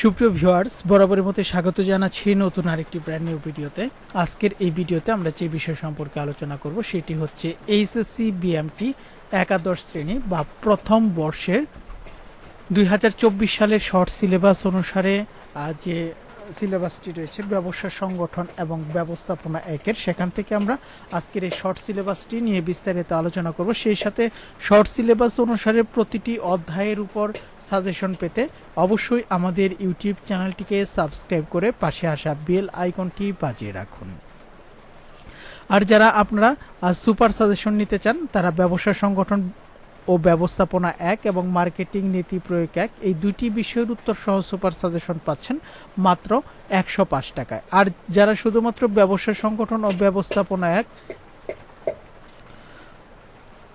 সুপ্রিয় ভিউয়ার্স, বরাবরের মতো স্বাগত জানাচ্ছি নতুন আরেকটি ব্র্যান্ড নিউ ভিডিওতে। আজকের এই ভিডিওতে আমরা যে বিষয় সম্পর্কে আলোচনা করব, সেটি হচ্ছে এইচএসসি বিএমটি একাদশ শ্রেণি বা প্রথম বর্ষের দুই হাজার চব্বিশ সালের শর্ট সিলেবাস অনুসারে যে সিলেবাসটি রয়েছে ব্যবসা সংগঠন এবং ব্যবস্থাপনা একের। সেখান থেকে আমরা আজকের এই শর্ট সিলেবাসটি নিয়ে বিস্তারিত আলোচনা করব। সেই সাথে শর্ট সিলেবাস অনুসারে প্রতিটি অধ্যায়ের উপর সাজেশন পেতে অবশ্যই আমাদের ইউটিউব চ্যানেলটিকে সাবস্ক্রাইব করে পাশে আসা বেল আইকনটি বাজিয়ে রাখুন। আর যারা আপনারা সুপার সাজেশন নিতে চান, তারা ব্যবসা সংগঠন ও ব্যবস্থাপনা এক এবং মার্কেটিং নীতি প্রয়োগ এক, এই দুটি বিষয়ের উত্তর সহ সুপার সাজেশন পাচ্ছেন মাত্র একশো পাঁচ টাকায়। আর যারা শুধুমাত্র ব্যবসা সংগঠন ও ব্যবস্থাপনা এক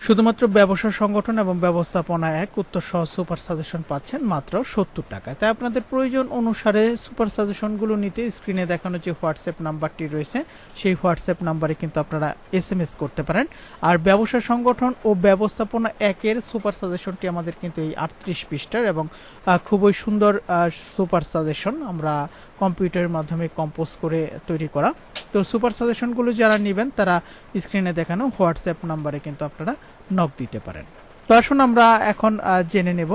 শুধুমাত্র ব্যবসা সংগঠন এবং ব্যবস্থাপনা এক উত্তর সহ সুপার সাজেশন পাচ্ছেন মাত্র সত্তর টাকায়। তাই আপনাদের প্রয়োজন অনুসারে সুপার সাজেশনগুলো নিতে স্ক্রিনে দেখানো যে হোয়াটসঅ্যাপ নাম্বারটি রয়েছে, সেই হোয়াটসঅ্যাপ নাম্বারে কিন্তু আপনারা এস এম এস করতে পারেন। আর ব্যবসা সংগঠন ও ব্যবস্থাপনা একের সুপার সাজেশনটি আমাদের কিন্তু এই আটত্রিশ পৃষ্ঠার এবং খুবই সুন্দর সুপার সাজেশন আমরা কম্পিউটারের মাধ্যমে কম্পোজ করে তৈরি করা। তো সুপার সাজেশনগুলো যারা নেবেন, তারা স্ক্রিনে দেখানো হোয়াটসঅ্যাপ নাম্বারে কিন্তু আপনারা নক দিতে পারেন। তো আসুন আমরা এখন জেনে নেব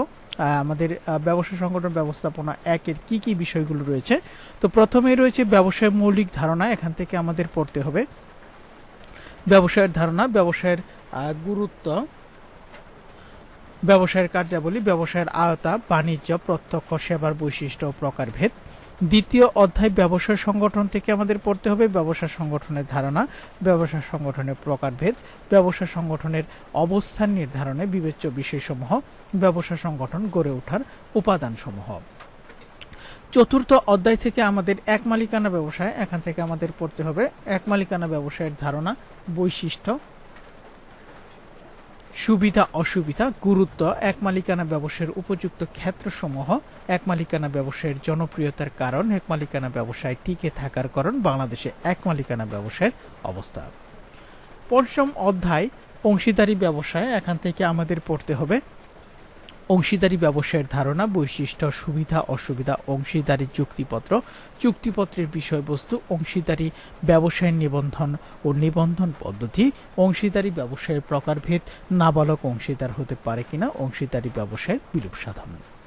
আমাদের ব্যবসা সংগঠন ব্যবস্থাপনা একের কি কি বিষয়গুলো রয়েছে। তো প্রথমেই রয়েছে ব্যবসায়ের মৌলিক ধারণা, এখান থেকে আমাদের পড়তে হবে। ব্যবসায়ের ধারণা, ব্যবসায়ের গুরুত্ব। ব্যবসায়ের কার্যাবলী, ব্যবসায়ের আয়তা, বাণিজ্য, প্রত্যক্ষ, সেবার বৈশিষ্ট্য ও প্রকারভেদ। দ্বিতীয় অধ্যায় ব্যবসা সংগঠন থেকে আমাদের পড়তে হবে ব্যবসা সংগঠনের ধারণা, ব্যবসা সংগঠনের প্রকারভেদ, ব্যবসা সংগঠনের অবস্থান নির্ধারণে বিবেচ্য বিষয়সমূহ ব্যবসা সংগঠন গড়ে ওঠার উপাদানসমূহ। চতুর্থ অধ্যায় থেকে আমাদের এক মালিকানা ব্যবসায়, এখান থেকে আমাদের পড়তে হবে এক মালিকানা ব্যবসায়ের ধারণা, বৈশিষ্ট্য সুবিধা, অসুবিধা, গুরুত্ব, এক মালিকানা ব্যবসায়ের উপযুক্ত ক্ষেত্রসমূহ, এক মালিকানা ব্যবসায়ের জনপ্রিয়তার কারণ, এক মালিকানা ব্যবসায় টিকে থাকার কারণ, বাংলাদেশে এক মালিকানা ব্যবসায়ের অবস্থা। পঞ্চম অধ্যায়, অংশীদারি ব্যবসায়, এখান থেকে আমাদের পড়তে হবে অংশীদারি ব্যবসায়ের ধারণা, বৈশিষ্ট্য, সুবিধা, অসুবিধা, অংশীদারি চুক্তিপত্র, চুক্তিপত্রের বিষয়বস্তু, অংশীদারি ব্যবসায়ের নিবন্ধন ও নিবন্ধন পদ্ধতি, অংশীদারি ব্যবসায়ের প্রকারভেদ, নাবালক অংশীদার হতে পারে কিনা, অংশীদারি ব্যবসায়ের বিরূপ সাধন।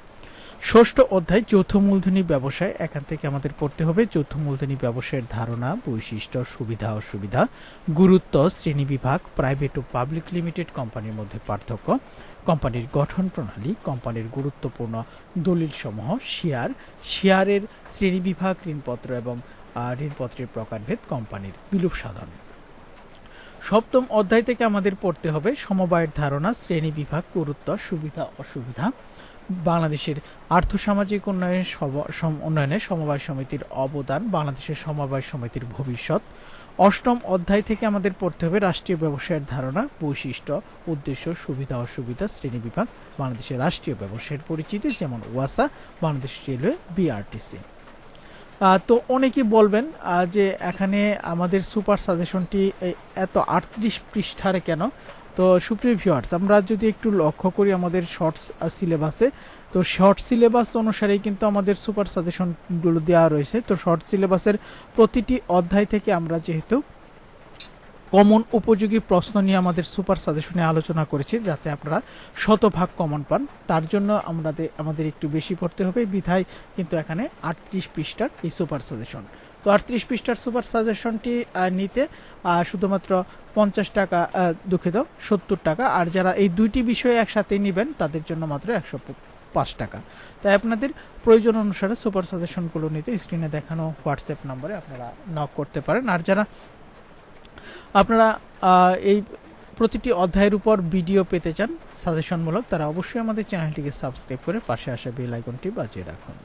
ষষ্ঠ অধ্যায় যৌথ মূলধনী ব্যবসায়। এখান থেকে আমাদের পড়তে হবে যৌথ মূলধনী ব্যবসায়ের ধারণা, বৈশিষ্ট্য, সুবিধা, অসুবিধা, গুরুত্ব শ্রেণীবিভাগ প্রাইভেট ও পাবলিক লিমিটেড কোম্পানির মধ্যে পার্থক্য, কোম্পানির গঠন প্রণালী, কোম্পানির গুরুত্বপূর্ণ দলিলসমূহ, শেয়ার, শেয়ারের শ্রেণীবিভাগ ঋণপত্র এবং ঋণপত্রের প্রকারভেদ, কোম্পানির বিলুপ সাধন। সপ্তম অধ্যায় থেকে আমাদের পড়তে হবে সমবায়ের ধারণা শ্রেণীবিভাগ গুরুত্ব, সুবিধা, অসুবিধা। বাংলাদেশের আর্থসামাজিক উন্নয়নের উন্নয়নে সমবায় সমিতির অবদান, বাংলাদেশের সমবায় সমিতির ভবিষ্যৎ। অষ্টম অধ্যায় থেকে আমাদের পড়তে হবে রাষ্ট্রীয় ব্যবসায়ের ধারণা, বৈশিষ্ট্য, উদ্দেশ্য, সুবিধা, অসুবিধা শ্রেণীবিভাগ বাংলাদেশের রাষ্ট্রীয় ব্যবসায়ের পরিচিতি, যেমন ওয়াসা, বাংলাদেশ রেলওয়ে, বিআরটিসি। তো অনেকেই বলবেন যে এখানে আমাদের সুপার সাজেশনটি এত আটত্রিশ পৃষ্ঠারে কেন? তো সুপ্রিয় ভিউয়ার্স আমরা যদি একটু লক্ষ্য করি আমাদের শর্ট সিলেবাসে তো শর্ট সিলেবাস অনুসারেই কিন্তু আমাদের সুপার সাজেশনগুলো দেওয়া রয়েছে। তো শর্ট সিলেবাসের প্রতিটি অধ্যায় থেকে আমরা যেহেতু কমন উপযোগী প্রশ্ন নিয়ে আমাদের সুপার সাজেশনে আলোচনা করেছি, যাতে আপনারা শতভাগ কমন পান। তার জন্য আমাদের আমাদের একটু বেশি পড়তে হবে। বিধায় কিন্তু এখানে আটত্রিশ পৃষ্ঠার এই সুপার সাজেশন। তো আটত্রিশ পৃষ্ঠার সুপার সাজেশনটি নিতে শুধুমাত্র পঞ্চাশ টাকা দুঃখিত, সত্তর টাকা। আর যারা এই দুইটি বিষয়ে একসাথে নেবেন, তাদের জন্য মাত্র একশো পাঁচ টাকা। তাই আপনাদের প্রয়োজন অনুসারে সুপার সাজেশনগুলো নিতে স্ক্রিনে দেখানো হোয়াটসঅ্যাপ নম্বরে আপনারা নক করতে পারেন। আর যারা আপনারা এই প্রতিটি অধ্যায়ের উপর ভিডিও পেতে চান, সাজেশনমূলক, তারা অবশ্যই আমাদের চ্যানেলটিকে সাবস্ক্রাইব করে পাশে আসা বেল আইকনটি বাজিয়ে রাখুন।